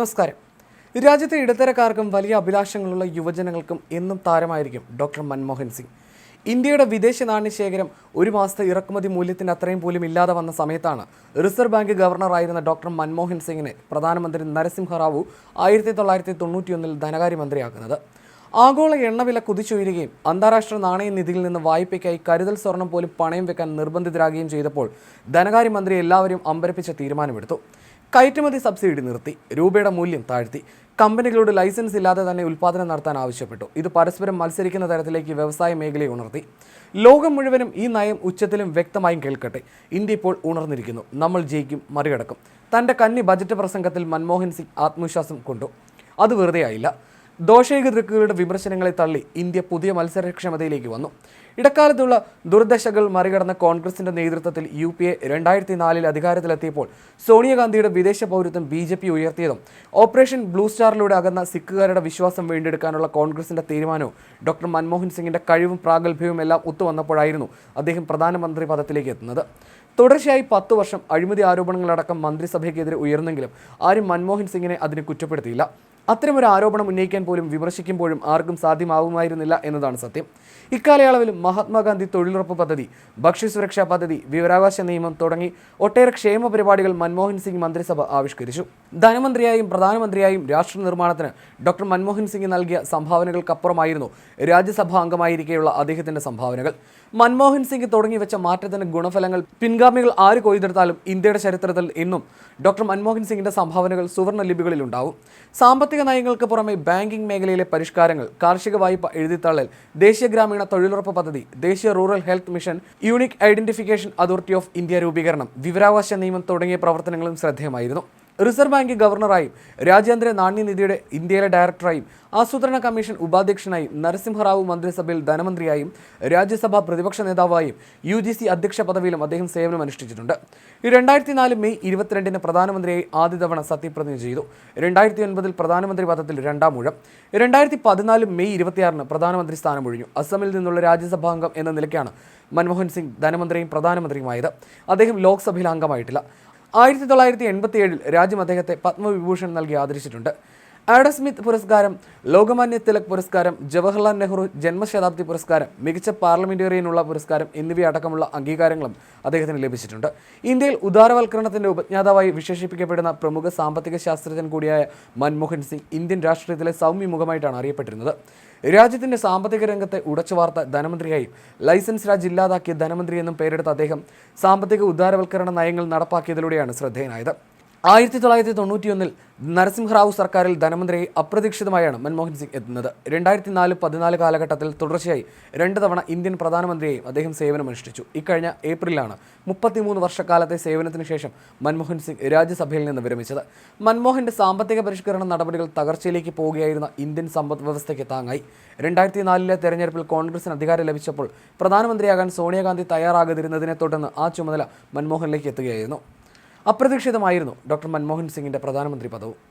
നമസ്കാരം. രാജ്യത്തെ ഇടത്തരക്കാർക്കും വലിയ അഭിലാഷങ്ങളുള്ള യുവജനങ്ങൾക്കും എന്നും താരമായിരിക്കും ഡോക്ടർ മൻമോഹൻ സിംഗ്. ഇന്ത്യയുടെ വിദേശ നാണ്യശേഖരം ഒരു മാസത്തെ ഇറക്കുമതി മൂല്യത്തിന് അത്രയും പോലും ഇല്ലാതെ വന്ന സമയത്താണ് റിസർവ് ബാങ്ക് ഗവർണറായിരുന്ന ഡോക്ടർ മൻമോഹൻ സിംഗിനെ പ്രധാനമന്ത്രി നരസിംഹറാവു ആയിരത്തി തൊള്ളായിരത്തി തൊണ്ണൂറ്റിയൊന്നിൽ ധനകാര്യമന്ത്രിയാക്കുന്നത്. ആഗോള എണ്ണവില കുതിച്ചുയരുകയും അന്താരാഷ്ട്ര നാണയനിധിയിൽ നിന്ന് വായ്പയ്ക്കായി കരുതൽ സ്വർണം പോലും പണയം വെക്കാൻ നിർബന്ധിതരാകുകയും ചെയ്തപ്പോൾ ധനകാര്യമന്ത്രി എല്ലാവരും അമ്പരപ്പിച്ച തീരുമാനമെടുത്തു. കയറ്റുമതി സബ്സിഡി നിർത്തി. രൂപയുടെ മൂല്യം താഴ്ത്തി. കമ്പനികളോട് ലൈസൻസ് ഇല്ലാതെ തന്നെ ഉൽപ്പാദനം നടത്താൻ ആവശ്യപ്പെട്ടു. ഇത് പരസ്പരം മത്സരിക്കുന്ന തരത്തിലേക്ക് വ്യവസായ മേഖലയെ ഉണർത്തി. ലോകം മുഴുവനും ഈ നയം ഉച്ചത്തിലും വ്യക്തമായും കേൾക്കട്ടെ. ഇന്ത്യ ഇപ്പോൾ ഉണർന്നിരിക്കുന്നു. നമ്മൾ ജയിക്കും മറികടക്കും. തന്റെ കന്നി ബജറ്റ് പ്രസംഗത്തിൽ മൻമോഹൻ സിംഗ് ആത്മവിശ്വാസം കൊണ്ടു. അത് വെറുതെ ആയില്ല ദോഷൈക ദൃക്കുകളുടെ വിമർശനങ്ങളെ തള്ളി ഇന്ത്യ പുതിയ മത്സരക്ഷമതയിലേക്ക് വന്നു. ഇടക്കാലത്തുള്ള ദുർദശകൾ മറികടന്ന കോൺഗ്രസിന്റെ നേതൃത്വത്തിൽ യു പി എ രണ്ടായിരത്തി നാലിൽ അധികാരത്തിലെത്തിയപ്പോൾ സോണിയാഗാന്ധിയുടെ വിദേശ പൗരത്വം ബി ജെ പി ഉയർത്തിയതും ഓപ്പറേഷൻ ബ്ലൂ സ്റ്റാറിലൂടെ അകന്ന സിഖുകാരുടെ വിശ്വാസം വീണ്ടെടുക്കാനുള്ള കോൺഗ്രസിന്റെ തീരുമാനവും ഡോക്ടർ മൻമോഹൻ സിംഗിന്റെ കഴിവും പ്രാഗൽഭ്യവും എല്ലാം ഒത്തുവന്നപ്പോഴായിരുന്നു അദ്ദേഹം പ്രധാനമന്ത്രി പദത്തിലേക്ക് എത്തുന്നത്. തുടർച്ചയായി പത്തു വർഷം അഴിമതി ആരോപണങ്ങളടക്കം മന്ത്രിസഭയ്ക്കെതിരെ ഉയർന്നെങ്കിലും ആരും മൻമോഹൻ സിംഗിനെ അതിന് കുറ്റപ്പെടുത്തിയില്ല. അത്തരമൊരു ആരോപണം ഉന്നയിക്കാൻ പോലും വിമർശിക്കുമ്പോഴും ആർക്കും സാധ്യമാവുമായിരുന്നില്ല എന്നതാണ് സത്യം. ഇക്കാലയളവിൽ മഹാത്മാഗാന്ധി തൊഴിലുറപ്പ് പദ്ധതി ഭക്ഷ്യസുരക്ഷാ പദ്ധതി വിവരാവകാശ നിയമം തുടങ്ങി ഒട്ടേറെ ക്ഷേമ പരിപാടികൾ മൻമോഹൻ സിംഗ് മന്ത്രിസഭ ആവിഷ്കരിച്ചു. ധനമന്ത്രിയായും പ്രധാനമന്ത്രിയായും രാഷ്ട്ര നിർമ്മാണത്തിന് ഡോക്ടർ മൻമോഹൻ സിംഗ് നൽകിയ സംഭാവനകൾക്കപ്പുറമായിരുന്നു രാജ്യസഭാ അംഗമായിരിക്കെയുള്ള അദ്ദേഹത്തിന്റെ സംഭാവനകൾ. മൻമോഹൻ സിംഗ് തുടങ്ങി മാറ്റത്തിന്റെ മാറ്റത്തിന് ഗുണഫലങ്ങൾ പിൻഗാമികൾ ആര് കൊയ്തെടുത്താലും ഇന്ത്യയുടെ ചരിത്രത്തിൽ ഇന്നും ഡോക്ടർ മൻമോഹൻ സിംഗിന്റെ സംഭാവനകൾ സുവർണ ലിപികളിൽ ഉണ്ടാവും. സാമ്പത്തിക നയങ്ങൾക്ക് പുറമെ ബാങ്കിംഗ് മേഖലയിലെ പരിഷ്കാരങ്ങൾ കാർഷിക വായ്പ എഴുതിത്തള്ളൽ ദേശീയ ഗ്രാമീണ തൊഴിലുറപ്പ് പദ്ധതി ദേശീയ rural health mission unique identification authority of India രൂപീകരണം വിവരാവകാശ നിയമം തുടങ്ങിയ പ്രവർത്തനങ്ങളും ശ്രദ്ധേയമായിരുന്നു. റിസർവ് ബാങ്ക് ഗവർണറായും രാജ്യാന്തര നാണ്യനിധിയുടെ ഇന്ത്യയിലെ ഡയറക്ടറായും ആസൂത്രണ കമ്മീഷൻ ഉപാധ്യക്ഷനായും നരസിംഹറാവു മന്ത്രിസഭയിൽ ധനമന്ത്രിയായും രാജ്യസഭാ പ്രതിപക്ഷ നേതാവായും യു ജി സി അധ്യക്ഷ പദവിയിലും അദ്ദേഹം സേവനമനുഷ്ഠിച്ചിട്ടുണ്ട് രണ്ടായിരത്തി നാല് മെയ് ഇരുപത്തിരണ്ടിന് പ്രധാനമന്ത്രിയായി ആദ്യ തവണ സത്യപ്രതിജ്ഞ ചെയ്തു. രണ്ടായിരത്തി ഒൻപതിൽ പ്രധാനമന്ത്രി പദത്തിൽ രണ്ടാം ഊഴം. രണ്ടായിരത്തി പതിനാല് മെയ് ഇരുപത്തിയാറിന് പ്രധാനമന്ത്രി സ്ഥാനം സ്ഥാനമൊഴിഞ്ഞു. അസമിൽ നിന്നുള്ള രാജ്യസഭാ അംഗം എന്ന നിലയ്ക്കാണ് മൻമോഹൻ സിംഗ് ധനമന്ത്രിയും പ്രധാനമന്ത്രിയുമായത്. അദ്ദേഹം ലോക്സഭയിൽ അംഗമായിട്ടില്ല. ആയിരത്തി തൊള്ളായിരത്തി എൺപത്തി ഏഴിൽ രാജ്യം അദ്ദേഹത്തെ പത്മവിഭൂഷൺ നൽകി ആദരിച്ചിട്ടുണ്ട്. ആഡം സ്മിത്ത് പുരസ്കാരം ലോകമാന്യ തിലക് പുരസ്കാരം ജവഹർലാൽ നെഹ്റു ജന്മശതാബ്ദി പുരസ്കാരം മികച്ച പാർലമെന്റേറിയനുള്ള പുരസ്കാരം എന്നിവയടക്കമുള്ള അംഗീകാരങ്ങളും അദ്ദേഹത്തിന് ലഭിച്ചിട്ടുണ്ട്. ഇന്ത്യയിൽ ഉദാരവൽക്കരണത്തിന്റെ ഉപജ്ഞാതാവായി വിശേഷിപ്പിക്കപ്പെടുന്ന പ്രമുഖ സാമ്പത്തിക ശാസ്ത്രജ്ഞൻ കൂടിയായ മൻമോഹൻ സിംഗ് ഇന്ത്യൻ രാഷ്ട്രീയത്തിലെ സൗമ്യമുഖമായിട്ടാണ് അറിയപ്പെട്ടിരുന്നത്. രാജ്യത്തിന്റെ സാമ്പത്തിക രംഗത്തെ ഉടച്ചു വാർത്ത ധനമന്ത്രിയായും ലൈസൻസ് രാജ് ഇല്ലാതാക്കിയ ധനമന്ത്രി എന്നും പേരെടുത്ത അദ്ദേഹം സാമ്പത്തിക ഉദാരവൽക്കരണ നയങ്ങൾ നടപ്പാക്കിയതിലൂടെയാണ് ശ്രദ്ധേയനായത്. ആയിരത്തി തൊള്ളായിരത്തി തൊണ്ണൂറ്റിയൊന്നിൽ നരസിംഹറാവു സർക്കാരിൽ ധനമന്ത്രി അപ്രതീക്ഷിതമായാണ് മൻമോഹൻ സിംഗ് എത്തുന്നത്. രണ്ടായിരത്തി നാല് പതിനാല് കാലഘട്ടത്തിൽ തുടർച്ചയായി രണ്ട് തവണ ഇന്ത്യൻ പ്രധാനമന്ത്രിയെയും അദ്ദേഹം സേവനമനുഷ്ഠിച്ചു. ഇക്കഴിഞ്ഞ ഏപ്രിലാണ് മുപ്പത്തിമൂന്ന് വർഷക്കാലത്തെ സേവനത്തിന് ശേഷം മൻമോഹൻ സിംഗ് രാജ്യസഭയിൽ നിന്ന് വിരമിച്ചത്. മൻമോഹന്റെ സാമ്പത്തിക പരിഷ്കരണ നടപടികൾ തകർച്ചയിലേക്ക് പോവുകയായിരുന്ന ഇന്ത്യൻ സമ്പദ് വ്യവസ്ഥയ്ക്ക് താങ്ങായി. രണ്ടായിരത്തി നാലിലെ തെരഞ്ഞെടുപ്പിൽ കോൺഗ്രസിന് അധികാരം ലഭിച്ചപ്പോൾ പ്രധാനമന്ത്രിയാകാൻ സോണിയാഗാന്ധി തയ്യാറാകാതിരുന്നതിനെ തുടർന്ന് ആ ചുമതല മൻമോഹനിലേക്ക് എത്തുകയായിരുന്നു. അപ്രതീക്ഷിതമായിരുന്നു ഡോക്ടർ മൻമോഹൻ സിംഗിന്റെ പ്രധാനമന്ത്രി പദവും.